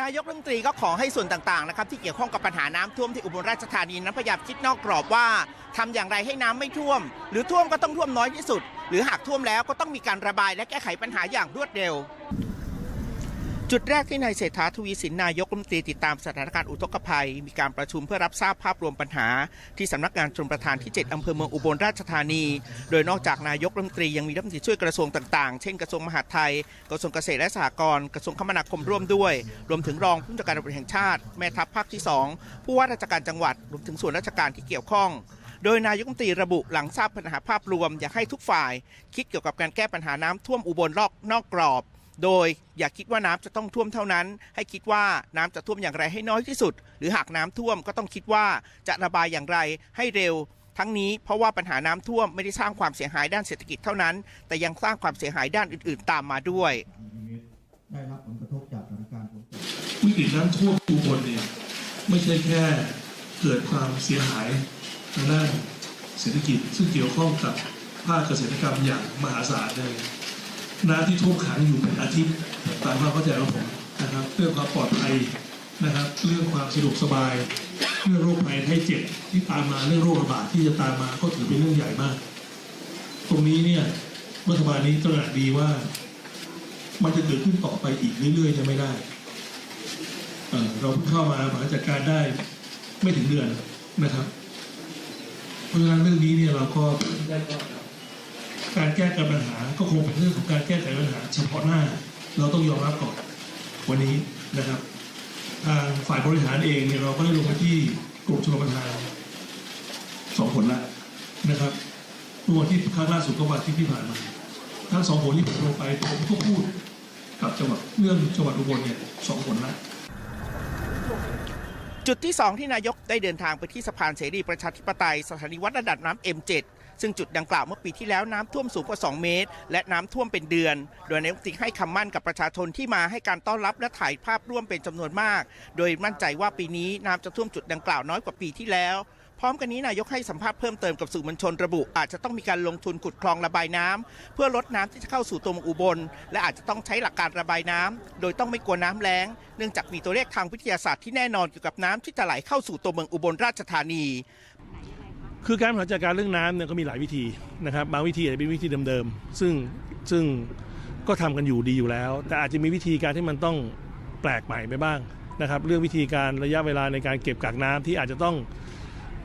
นายกรัฐมนตรีก็ขอให้ส่วนต่างๆนะครับที่เกี่ยวข้องกับปัญหาน้ำท่วมที่อุบลราชธานีนั้นพยายามคิดนอกกรอบว่าทำอย่างไรให้น้ำไม่ท่วม หรือท่วมก็ต้องท่วมน้อยที่สุด หรือหากท่วมแล้วก็ต้องมีการระบายและแก้ไขปัญหาอย่างรวดเร็ว จุดแรกที่นายเศรษฐาทวีสินนายกรัฐมนตรีติดตามสถานการณ์อุทกภัย มีการประชุมเพื่อรับทราบภาพรวมปัญหา ที่สำนักงานชลประทานที่ 7 อำเภอเมืองอุบลราชธานี โดยนอกจากนายกรัฐมนตรียังมีรัฐมนตรีช่วยกระทรวงต่างๆ เช่นกระทรวงมหาดไทย กระทรวงเกษตรและสหกรณ์กระทรวงคมนาคมร่วมด้วย รวมถึงรองผู้จัดการตำรวจแห่งชาติ แม่ทัพภาคที่ 2 ผู้ว่าราชการจังหวัดรวมถึงส่วนราชการที่เกี่ยวข้องโดยนายกรัฐมนตรีระบุหลังทราบปัญหาภาพรวมอยากให้ทุกฝ่าย คิดเกี่ยวกับการแก้ปัญหาน้ำท่วมอุบลรอกนอกกรอบ โดยอย่าคิดว่าน้ำจะต้องท่วมเท่านั้น ให้คิดว่าน้ำจะท่วมอย่างไรให้น้อยที่สุด หรือหากน้ำท่วมก็ต้องคิดว่าจะระบายอย่างไรให้เร็ว ทั้งนี้เพราะว่าปัญหาน้ำท่วมไม่ได้สร้างความเสียหายด้านเศรษฐกิจเท่านั้น แต่ยังสร้างความเสียหายด้านอื่น ๆ ตามมาด้วยได้รับผลกระทบจากสถานการณ์วิกฤตน้ำท่วมอุบลเนี่ยไม่ใช่แค่เกิดความเสียหายทางด้านเศรษฐกิจซึ่งเกี่ยวข้องกับภาคเกษตรกรรมอย่างมหาศาลเลย น้ำที่ท่วมขังอยู่เป็นอาทิตย์ตามความเข้าใจของผมนะครับเรื่องความปลอดภัยนะครับ เรื่องความสะดวกสบาย เรื่องโรคภัยไข้เจ็บที่ตามมาเรื่องโรคระบาดที่จะตามมาก็ถือเป็นเรื่องใหญ่มาก ตรงนี้เนี่ยรัฐบาลนี้ตระหนักดีว่า มันจะเกิดขึ้นต่อไปอีกเรื่อยๆจะไม่ได้เเราเพิ่งเข้ามาบริหารจัดการได้ไม่ถึงเดือนนะครับ เพราะฉะนั้นเรื่องนี้เนี่ยเราก็ได้ การแก้ไขปัญหาก็คงเป็นเรื่องของการแก้ไขปัญหา เฉพาะหน้า เราต้องยอมรับก่อนวันนี้นะครับ ทางฝ่ายบริหารเองเนี่ยเราก็ได้ลงไปที่กรมชลประทานสองผลแล้วนะครับเมื่อวันที่ครั้งล่าสุดก็วันอาที่ที่ผ่านมาทั้งสองผลที่ผมลงไปผมก็พูดกับจังหวัดเรื่องจังหวัดอุบลเนี่ยสองผลแล้วจุดที่ 2 ที่นายกได้เดินทางไปที่สะพานเสรีประชาธิปไตยสถานีวัดระดับน้ำ M7 ซึ่งจุดดังกล่าวเมื่อปีที่แล้วน้ำท่วมสูงกว่า 2 เมตร และน้ำท่วมเป็นเดือน โดยนายกตรีให้คำมั่นกับประชาชนที่มาให้การต้อนรับและถ่ายภาพร่วมเป็นจำนวนมาก โดยมั่นใจว่าปีนี้น้ำจะท่วมจุดดังกล่าวน้อยกว่าปีที่แล้วพร้อมกันนี้นายกให้สัมภาษณ์เพิ่มเติมกับสื่อมวลชนระบุ อาจจะต้องมีการลงทุนขุดคลองระบายน้ำเพื่อลดน้ำที่จะเข้าสู่ตัวเมืองอุบล และอาจจะต้องใช้หลักการระบายน้ำโดยต้องไม่กลัวน้ำแล้ง เนื่องจากมีตัวเลขทางวิทยาศาสตร์ที่แน่นอนเกี่ยวกับน้ำที่จะไหลเข้าสู่ตัวเมืองอุบลราชธานี คือการบริหารจัดการเรื่องน้ำเนี่ยก็มีหลายวิธีนะครับบางวิธีอาจจะเป็นวิธีเดิมๆซึ่งซึ่งก็ทำกันอยู่ดีอยู่แล้ว แต่อาจจะมีวิธีการที่มันต้องแปลกใหม่ไปบ้างนะครับ เรื่องวิธีการระยะเวลาในการเก็บกักน้ำที่อาจจะต้อง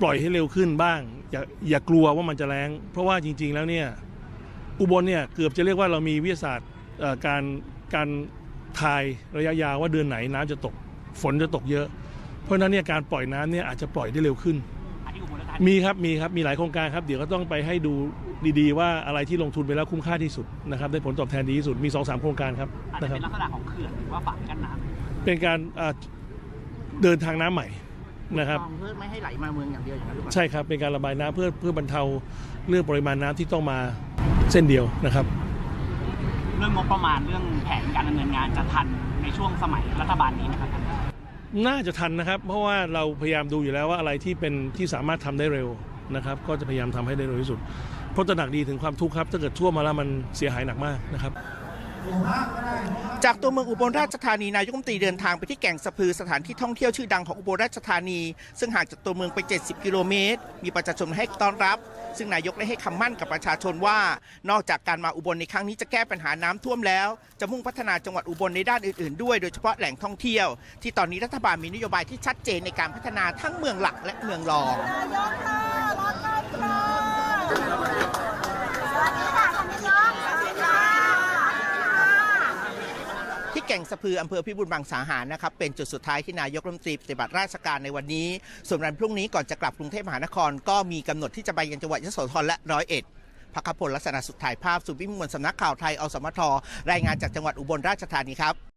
ปล่อยให้เร็วขึ้นบ้าง อย่าอย่ากลัวว่ามันจะแรงเพราะว่าจริง ๆ แล้วเนี่ยอุบลเนี่ยเกือบจะเรียกว่าเรามีวิทยาศาสตร์การการทายระยะยาวว่าเดือนไหนน้ำจะตกฝนจะตกเยอะ เพราะฉะนั้นเนี่ยการปล่อยน้ำเนี่ยอาจจะปล่อยได้เร็วขึ้น มีครับมีครับมีหลายโครงการครับเดี๋ยวก็ต้องไปให้ดูดีๆ ว่าอะไรที่ลงทุนไปแล้วคุ้มค่าที่สุดนะครับได้ผลตอบแทนดีที่สุดมี2อสโครงการครับอาจจะนะครับเป็นลักษณะของเขื่อนหรือว่าฝายกั้นน้ำเป็นการอ่าเดินทางน้ำใหม่นะครับเพื่อไม่ให้ไหลมาเมืองอย่างเดียวอย่างนั้นหรือเปล่าใช่ครับเป็นการระบายน้ำเพื่อเพื่อบรรเทาเรื่องปริมาณน้ำที่ต้องมาเส้นเดียวนะครับ เรื่องงบประมาณเรื่องแผนการดำเนินงานจะทันในช่วงสมัยรัฐบาลนี้นะครับท่า น่าจะทันนะครับ เพราะว่าเราพยายามดูอยู่แล้วว่าอะไรที่เป็นที่สามารถทำได้เร็วนะครับ ก็จะพยายามทำให้ได้เร็วที่สุดเพราะตระหนักดีถึงความทุกข์ครับ ถ้าเกิดท่วมมาแล้วมันเสียหายหนักมากนะครับ จากตัวเมืองอุบลราชธานีนายกรัฐมนตรีเดินทางไปที่แก่งสะพือสถานที่ท่องเที่ยวชื่อดังของอุบลราชธานี ซึ่งห่างจากตัวเมืองไป 70 กิโลเมตร มีประชาชนให้ต้อนรับ ซึ่งนายกได้ให้คำมั่นกับประชาชนว่า นอกจากการมาอุบลในครั้งนี้จะแก้ปัญหาน้ำท่วมแล้ว จะมุ่งพัฒนาจังหวัดอุบลในด้านอื่นๆ ด้วยโดยเฉพาะแหล่งท่องเที่ยว ที่ตอนนี้รัฐบาลมีนโยบายที่ชัดเจนในการพัฒนาทั้งเมืองหลักและเมืองรอง ที่แก่งสะพืออำเภอพิบูลบางสาหารนะครับเป็นจุดสุดท้ายที่นายกรัฐมนตรีปฏิบัติราชการในวันนี้ ส่วนวันพรุ่งนี้ก่อนจะกลับกรุงเทพมหานคร ก็มีกำหนดที่จะไปยังจังหวัดยโสธรและร้อยเอ็ดพักพลลักษณะสุดถ่ายภาพสุวิมลสำนักข่าวไทยอสมทรายงานจากจังหวัดอุบลราชธานีครับ